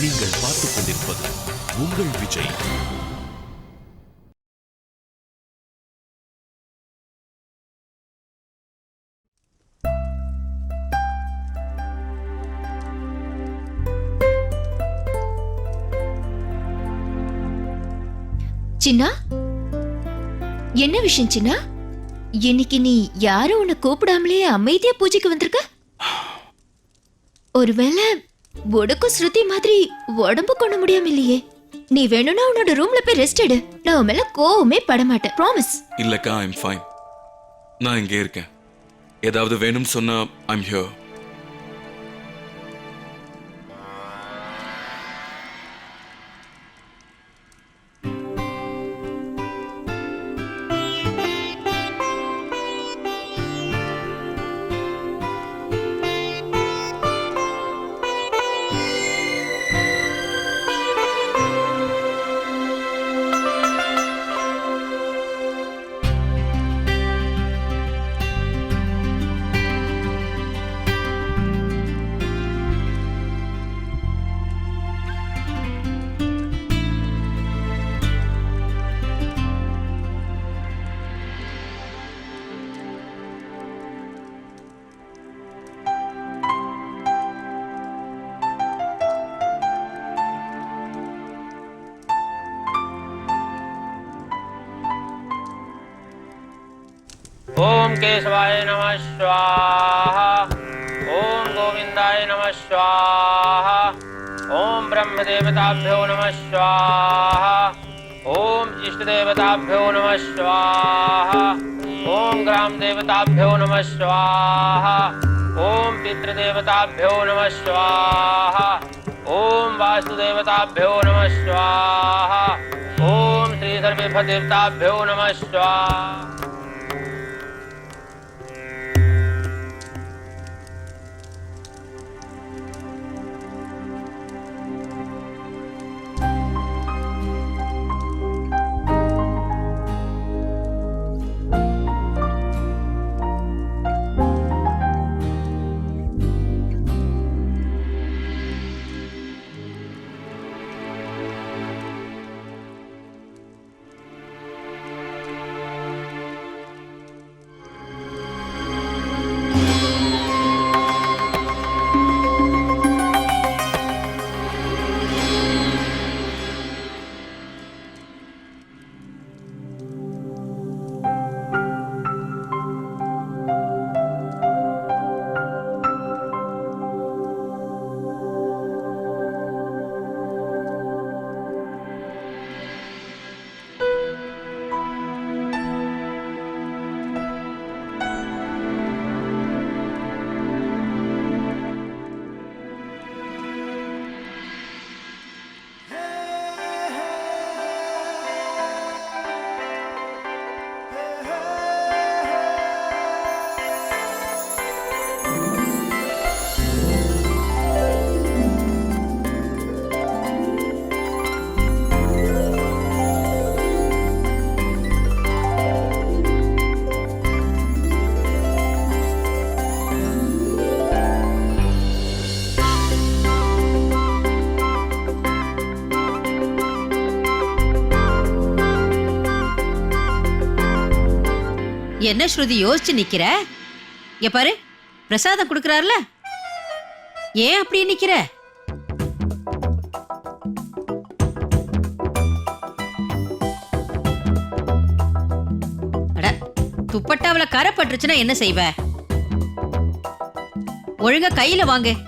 நீங்கள் பார்த்துக் கொண்டிருப்பது உங்கள் விஜய். சின்னா? என்ன விஷயம் சின்னா? இன்னைக்கு நீ யாரும் உன்னை கூப்பிடாமலே அமைதியா பூஜைக்கு வந்திருக்க? ஒருவேளை உனக்கும் ஸ்ருதி மாதிரி உடம்பு கொண்டு முடியாம இல்லையே நீ வேணும்னா உன்னோட ரூம்ல போய் ரெஸ்ட் எடு. நான் உன் மேல கோவமே பட மாட்டேன். ப்ராமிஸ் இல்லக்கா ஐம் ஃபைன் நான் இங்கே இருக்கேன். ஏதாவது வேணும்னு சொன்னா ஐம் ஹியர் केशवाय नमः स्वाहा। ॐ गोविन्दाय नमः स्वाहा। ॐ ब्रह्मदेवताभ्यो नमः स्वाहा। ॐ इष्टदेवताभ्यो नमः स्वाहा। ॐ ग्रामदेवताभ्यो नमः स्वाहा। ॐ पितृदेवताभ्यो नमः स्वाहा। ॐ वासुदेवताभ्यो नमः स्वाहा। ॐ श्रीसर्वेभदेवताभ्यो नमः स्वाहा। என்ன ஸ்ருதி யோசிச்சு நிக்கிற? இங்க பாரு பிரசாதம் கொடுக்கறாருல. ஏன் அப்படி நிக்கிற? அட துப்பட்டாவில கரை பட்டுருச்சுன்னா என்ன செய்வ? ஒழுங்கா கையில வாங்கு.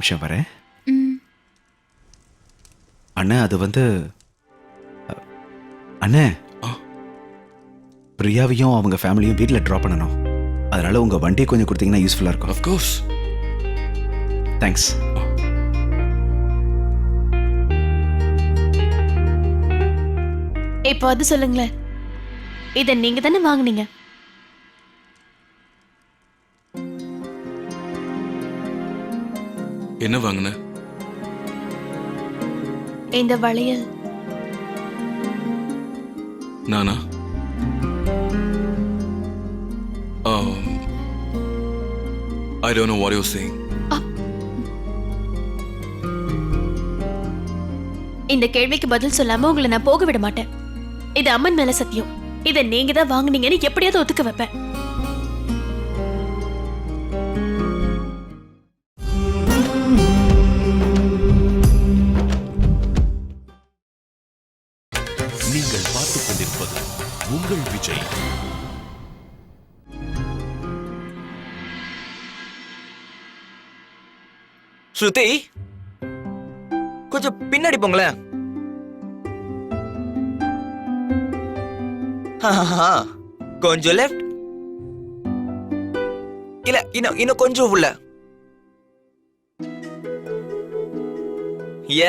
நிமிஷம் வரேன். அண்ணே அது வந்து அண்ணே. பிரியாவையும் அவங்க ஃபேமிலியும் வீட்டில் ட்ராப் பண்ணணும். அதனால உங்க வண்டியை கொஞ்சம் கொடுத்தீங்கன்னா யூஸ்ஃபுல்லாக இருக்கும். ஆஃப் கோர்ஸ் தேங்க்ஸ் இப்போ அது சொல்லுங்களேன். இதை நீங்க தானே வாங்குனீங்க? என்ன வாங்கின? இந்த வளையல். நானா? I don't know what you're saying. இந்த கேள்விக்கு பதில் சொல்லாம உங்களை நான் போக விட மாட்டேன். இது அம்மன் மேல சத்தியம். இதை நீங்க தான் வாங்குனீங்கன்னு எப்படியாவது ஒத்துக்க வைப்பேன். ஸ்ருதி? கொஞ்சம் பின்னாடி போங்களேன். கொஞ்சம் லெஃப்ட் இல்ல இன்னும் இன்னும் கொஞ்சம் உள்ள.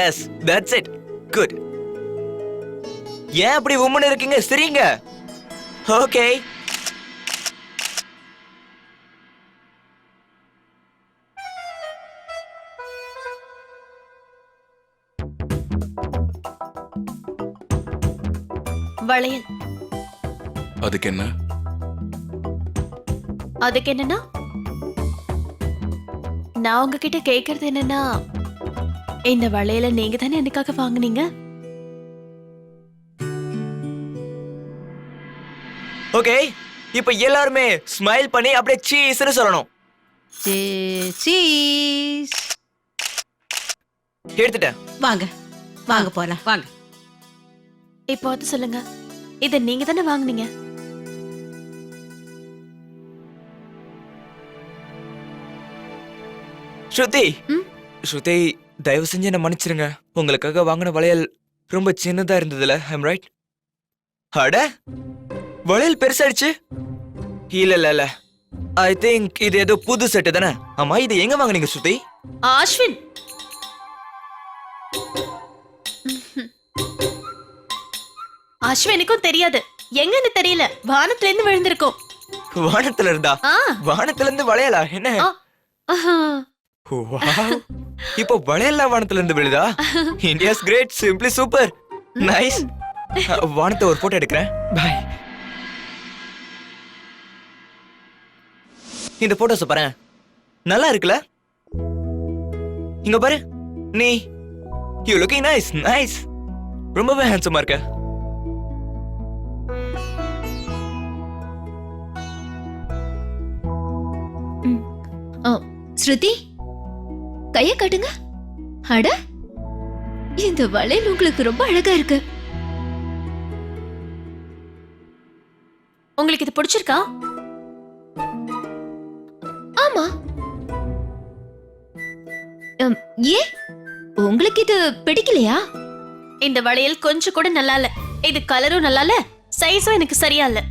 எஸ் தட்ஸ் இட் குட் ஏன் அப்படி உம்மன் இருக்கீங்க? சரிங்க. ஓகே வளையல். அதுக்கு என்ன அதுக்கு என்னன்னா நான் உங்ககிட்ட கேக்குறது என்னன்னா இந்த வளையல நீங்க தானே எனக்காக வாங்குனீங்க? ஓகே இப்போ எல்லாருமே ஸ்மைல் பண்ணி அப்படியே சீஸ்னு சொல்லணும். சீஸ். எடுத்துட்டேன். வாங்க வாங்க போலாம். வாங்க இப்போ அது சொல்லுங்க. இதை நீங்க தானே வாங்குனீங்க? ஸ்ருதி? ஸ்ருதி தயவு செஞ்சு என்ன மன்னிச்சிருங்க. உங்களுக்காக வாங்கின வளையல் ரொம்ப சின்னதா இருந்ததுல ஐம் ரைட் அட! வளையல் பெருசாயிடுச்சு. இல்ல இல்ல இல்ல. ஐ திங்க் இது ஏதோ புது செட்டு தானே? ஆமா இது எங்க வாங்குனீங்க ஸ்ருதி? ஆஷ்வின் அஸ்வினுக்கும் தெரியாது. எங்கன்னு தெரியல. வானத்துல இருந்து விழுந்திருக்கும். வானத்துல இருந்தா ஆ. வானத்துல இருந்து வளையலா? என்ன? ஆ. Wow. இப்போ வளையல்லாம் வானத்துல இருந்து விழுதா India's great simply super nice வானத்தை ஒரு போட்டோ எடுக்கிறேன். பாய் இந்த போட்டோஸ் பாரு. நல்லா இருக்குல்ல? இங்க பாரு. நீ. யூ லுக்கிங் நைஸ் நைஸ் ரொம்பவே ஹேண்ட்ஸமா இருக்க. ஸ்ருதி கைய காட்டுங்க. அட இந்த வளையல் உங்களுக்கு ரொம்ப அழகா இருக்கு. உங்களுக்கு இது பிடிச்சிருக்கா? ஆமா. ஏன் உங்களுக்கு இது பிடிக்கலையா? இந்த வளையல் கொஞ்சம் கூட நல்லா இல்ல இது கலரும் நல்லா இல்ல சைஸும் எனக்கு சரியா இல்லை.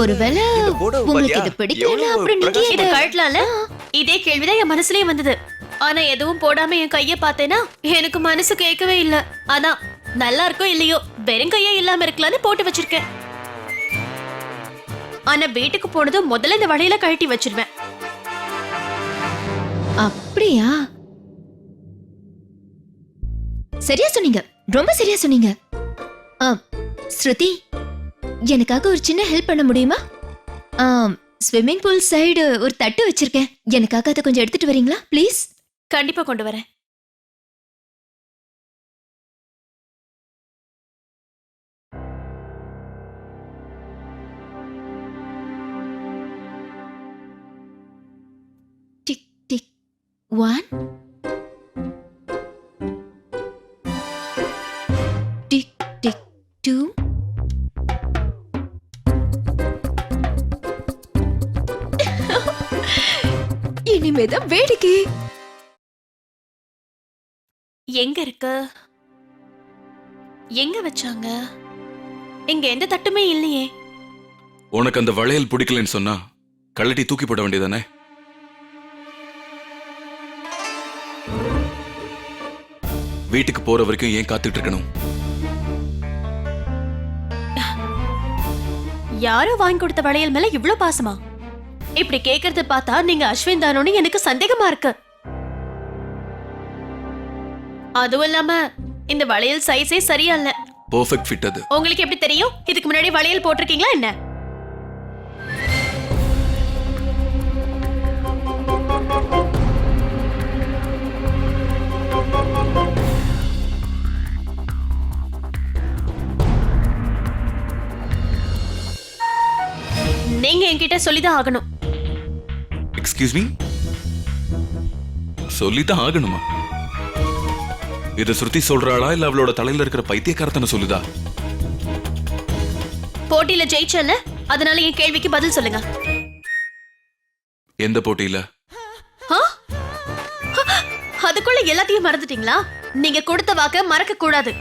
ஒருவேளை உங்களுக்கு? இது பிடிக்கல எவ்வளவு அப்புறம் நீங்க பிரகாசமா இத இத கழட்டலாம்ல? இதே கேள்விதான் என் மனசுலயே வந்தது. ஆனா எதுவும் போடாம என் கைய பார்த்தேனா எனக்கு மனசு கேட்கவே இல்ல. அதான் நல்லா இருக்கோ இல்லையோ வெறும் கையே இல்லாம இருக்கலாம்னு போட்டு வச்சிருக்கேன். ஆனா வீட்டுக்கு போனதும் முதல்ல இந்த வளையல கழட்டி வச்சிருவேன். அப்படியா? சரியா சொன்னீங்க. ரொம்ப சரியா சொன்னீங்க. ஸ்ருதி எனக்காக ஒரு சின்ன ஹெல்ப் பண்ண முடியுமா? ஸ்விம்மிங் பூல் சைடு ஒரு தட்டு வச்சிருக்கேன். எனக்காக அதை கொஞ்சம் எடுத்துட்டு வரீங்களா? ப்ளீஸ் கண்டிப்பா கொண்டு வரேன். டிக் டிக் ஒன் இனிமேதான் வேடிக்கை. எங்க இருக்கு? எங்க வச்சாங்க? இங்க எந்த தட்டுமே இல்லையே. உனக்கு அந்த வளையல் பிடிக்கலன்னு சொன்னா கழட்டி தூக்கி போட வேண்டியதானே? வீட்டுக்கு போற வரைக்கும் ஏன் காத்துட்டு இருக்கணும்? யாரோ வாங்கி கொடுத்த வளையல் மேல இவ்ளோ பாசமா? இப்படி கேக்குறத பார்த்தா நீங்க அஸ்வின் தானோன்னு எனக்கு சந்தேகமா இருக்கு. அதுவும் இல்லாம இந்த வளையல் சைஸே சரியா இல்ல. பெர்ஃபெக்ட் ஃபிட் அது. உங்களுக்கு எப்படி தெரியும்? இதுக்கு முன்னாடி வளையல் போட்டிருக்கீங்களா என்ன? நீங்க என்கிட்ட சொல்லிதான் ஆகணும். எக்ஸ்கியூஸ் மீ சொல்லித்தான் ஆகணுமா? இத ஸ்ருதி சொல்றாளா இல்ல அவளோட தலையில இருக்கிற பைத்தியக்காரத்தனை சொல்லுதா? போட்டியில ஜெயிச்சல அதனால என் கேள்விக்கு பதில் சொல்லுங்க. எந்த போட்டியில? அதுக்குள்ள எல்லாத்தையும் மறந்துட்டீங்களா? நீங்க கொடுத்த வாக்க மறக்க கூடாது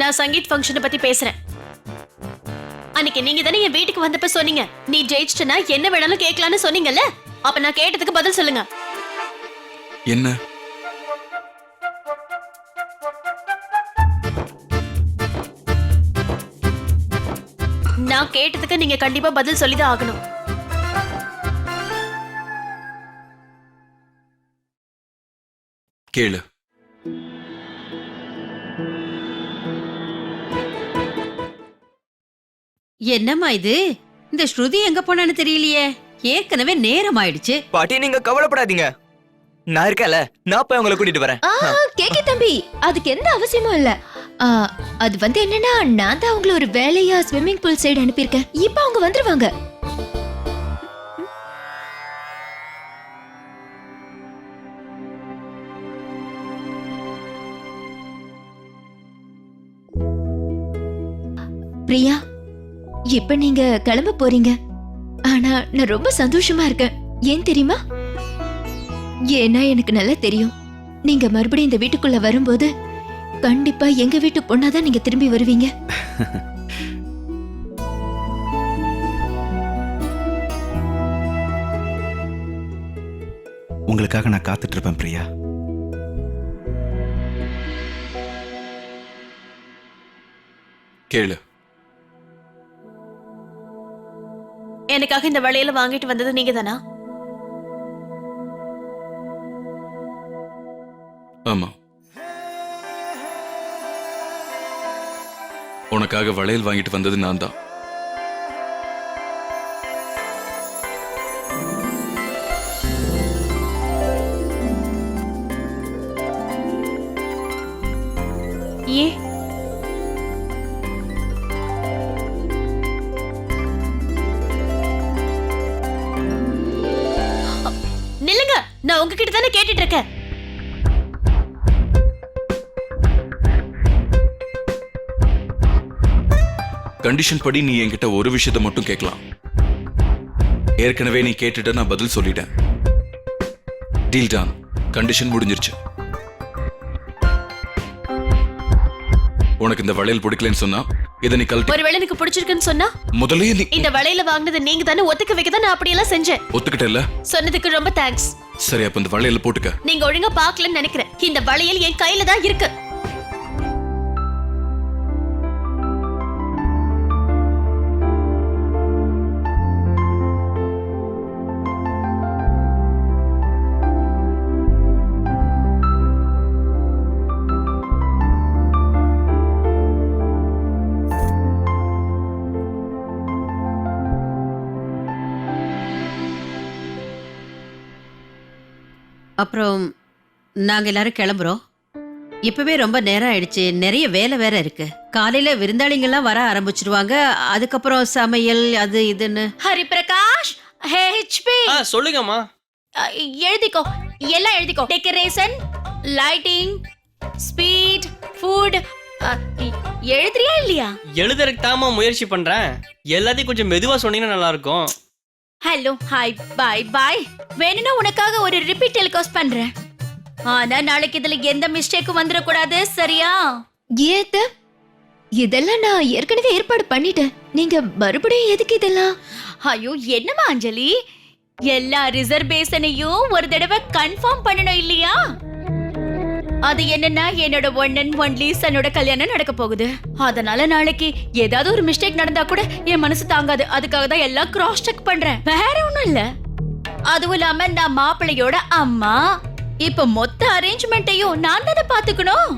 நான் சங்கீத் ஃபங்க்ஷனை பத்தி பேசுறேன். அன்னைக்கு நீங்க தானே என் வீட்டுக்கு வந்தப்ப சொன்னீங்க. நீ ஜெயிச்சிட்டனா என்ன வேணாலும் கேட்கலான்னு சொன்னீங்கல்ல? அப்ப நான் கேட்டதுக்கு பதில் சொல்லுங்க. என்ன? நான் கேட்டதுக்கு நீங்க கண்டிப்பா பதில் சொல்லிதான் ஆகணும். கேளு. என்னம்மா இது? இந்த ஸ்ருதி எங்க போனான்னு தெரியலையே. ஏற்கனவே நேரம் ஆயிடுச்சு பாட்டி நீங்க கவலைப்படாதீங்க. நான் இருக்கேன்ல. நான் போய் உங்களை கூட்டிட்டு வரேன். ஆ கேக்கி தம்பி அதுக்கு எந்த அவசியமும் இல்ல. அது வந்து என்னன்னா நான் தான் அவங்கள ஒரு வேலையா ஸ்விம்மிங் பூல் சைடு அனுப்பியிருக்கேன். இப்ப அவங்க வந்துருவாங்க. பிரியா இப்ப நீங்க கிளம்ப போறீங்க. ஆனா நான் ரொம்ப சந்தோஷமா இருக்கேன். ஏன் தெரியுமா? ஏன்னா எனக்கு நல்லா தெரியும். நீங்க மறுபடியும் இந்த வீட்டுக்குள்ள வரும்போது கண்டிப்பா எங்க வீட்டு பொண்ணாதான் நீங்க திரும்பி வருவீங்க. உங்களுக்காக நான் காத்துட்டு இருப்பேன் பிரியா. கேளு. எனக்காக இந்த வளையல வாங்கிட்டு வந்தது நீங்க தானா ஆமா. உனக்காக வளையல் வாங்கிட்டு வந்தது நான் தான் நான் உங்ககிட்ட தானே கேட்டுட்டு இருக்கேன் கண்டிஷன் படி நீ என்கிட்ட ஒரு விஷயத்த மட்டும் கேட்கலாம். ஏற்கனவே நீ கேட்டுட்ட நான் பதில் சொல்லிட்டேன். டீல் டான் கண்டிஷன் முடிஞ்சிருச்சு. உனக்கு இந்த வளையல் பிடிக்கலன்னு சொன்னா இதை நீ கழட்டி ஒருவேளை எனக்கு பிடிச்சிருக்குன்னு சொன்னா? முதல்லயே நீ இந்த வளையல வாங்கினது நீங்க தானே ஒத்துக்க வைக்க தான் நான் அப்படியெல்லாம் செஞ்சேன். ஒத்துக்கிட்டல சொன்னதுக்கு ரொம்ப தேங்க்ஸ் சரி அப்ப இந்த வளையல போட்டுக்க. நீங்க ஒழுங்கா பார்க்கலன்னு நினைக்கிறேன். இந்த வளையல் என் கையில தான் இருக்கு. அப்புறம் நாங்க எல்லாரும் கிளம்புறோம். இப்பவே ரொம்ப நேரம் ஆயிடுச்சு. நிறைய வேலை வேற இருக்கு. காலையில விருந்தாளிங்கெல்லாம் வர ஆரம்பிச்சிருவாங்க. அதுக்கப்புறம் சமையல் அது இதுன்னு. ஹரிபிரகாஷ் ஹெச்பி ஆ சொல்லுங்கம்மா. எழுதிக்கோ. எல்லாம் எழுதிக்கோ. டெக்கரேஷன் லைட்டிங் ஸ்பீட் ஃபுட் எழுதுறியா இல்லையா? எழுதுறதுக்கு தாமா முயற்சி பண்றேன். எல்லாத்தையும் கொஞ்சம் மெதுவா சொன்னீங்கன்னா நல்லா இருக்கும் ஹலோ ஹாய் பாய் பாய் வேணும்னா உனக்காக ஒரு ரிப்பீட் டெலிகாஸ்ட் பண்றேன். ஆனா நாளைக்கு இதுல எந்த மிஸ்டேக்கும் வந்துடக்கூடாது சரியா? ஏத்த இதெல்லாம் நான் ஏற்கனவே ஏற்பாடு பண்ணிட்டேன். நீங்க மறுபடியும் எதுக்கு இதெல்லாம்? ஐயோ என்னம்மா அஞ்சலி? எல்லா ரிசர்வேஷனையும் ஒரு தடவை கன்ஃபார்ம் பண்ணணும் இல்லையா? அது என்னன்னா என்னோட ஒன் அண்ட் ஒன்லி சன்னோட கல்யாணம் நடக்க போகுது. அதனால நாளைக்கு ஏதாவது ஒரு மிஸ்டேக் நடந்தா கூட என் மனசு தாங்காது. அதுக்காக தான் எல்லாம் கிராஸ் செக் பண்றேன். வேற ஒண்ணும் இல்ல. அதுவும் இல்லாம நான் மாப்பிள்ளையோட அம்மா. இப்ப மொத்த அரேஞ்ச்மெண்ட்டையும் நான் தானே பாத்துக்கணும்.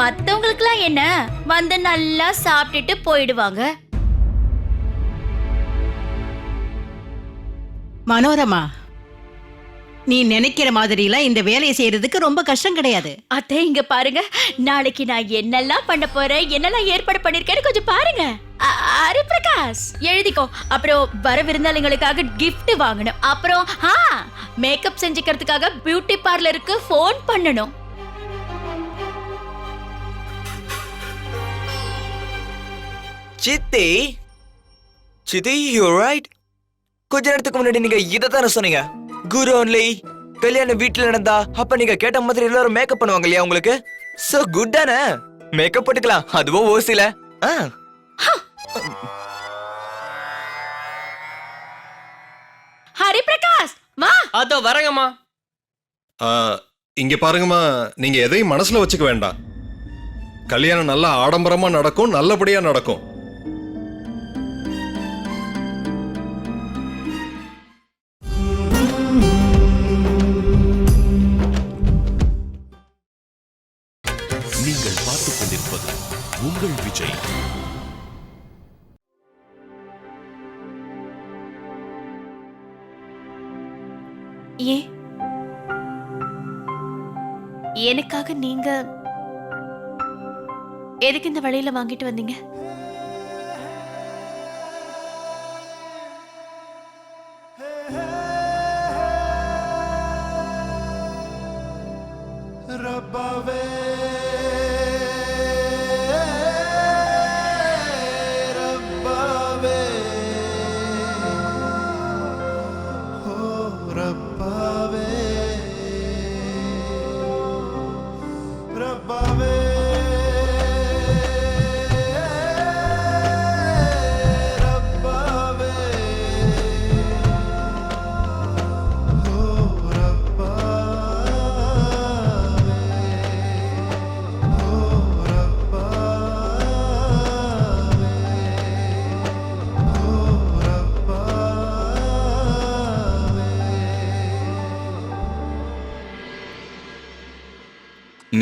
மத்தவங்களுக்குலாம் என்ன? வந்து நல்லா சாப்பிட்டுட்டு போயிடுவாங்க. மனோரமா நீ நினைக்கிற மாதிரிலாம் இந்த வேலையை செய்யறதுக்கு ரொம்ப கஷ்டம் கிடையாது. அத்தை இங்க பாருங்க. நாளைக்கு நான் என்னெல்லாம் பண்ண போறேன் என்னெல்லாம் ஏற்பாடு பண்ணிருக்கேன்னு கொஞ்சம் பாருங்க. பிரகாஷ் எழுதிக்கோ. அப்புறம் வர விருந்தாளிங்களுக்காக gift வாங்கணும். அப்புறம் ஆ மேக்கப் செஞ்சுக்கிறதுக்காக பியூட்டி பார்லருக்கு ஃபோன் பண்ணணும். சித்தி? சித்தி யூ ரைட் கொஞ்ச நேரத்துக்கு முன்னாடி நீங்க இதை தானே சொன்னீங்க? குரு ஒன்லி கல்யாணம் வீட்டுல நடந்தா அப்ப நீங்க கேட்ட மாதிரி எல்லாரும் மேக்கப் பண்ணுவாங்க இல்லையா உங்களுக்கு? சோ குட் தானே? மேக்கப் போட்டுக்கலாம். அதுவும் ஓசில. ஆ. ஹரி பிரகாஷ் வா. அதோ வரேங்கம்மா. ஆ, இங்க பாருங்கம்மா. நீங்க எதையும் மனசுல வச்சுக்க வேண்டாம். கல்யாணம் நல்லா ஆடம்பரமா நடக்கும் நல்லபடியா நடக்கும். எதுக்கு இந்த வழியில வாங்கிட்டு வந்தீங்க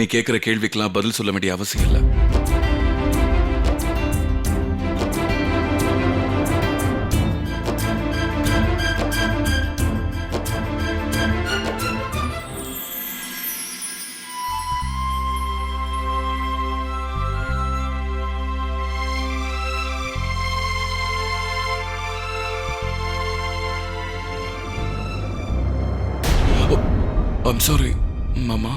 நீ கேட்குற கேள்விக்கெல்லாம் பதில் சொல்ல வேண்டிய அவசியம் இல்லை. ஐம் சாரி மாமா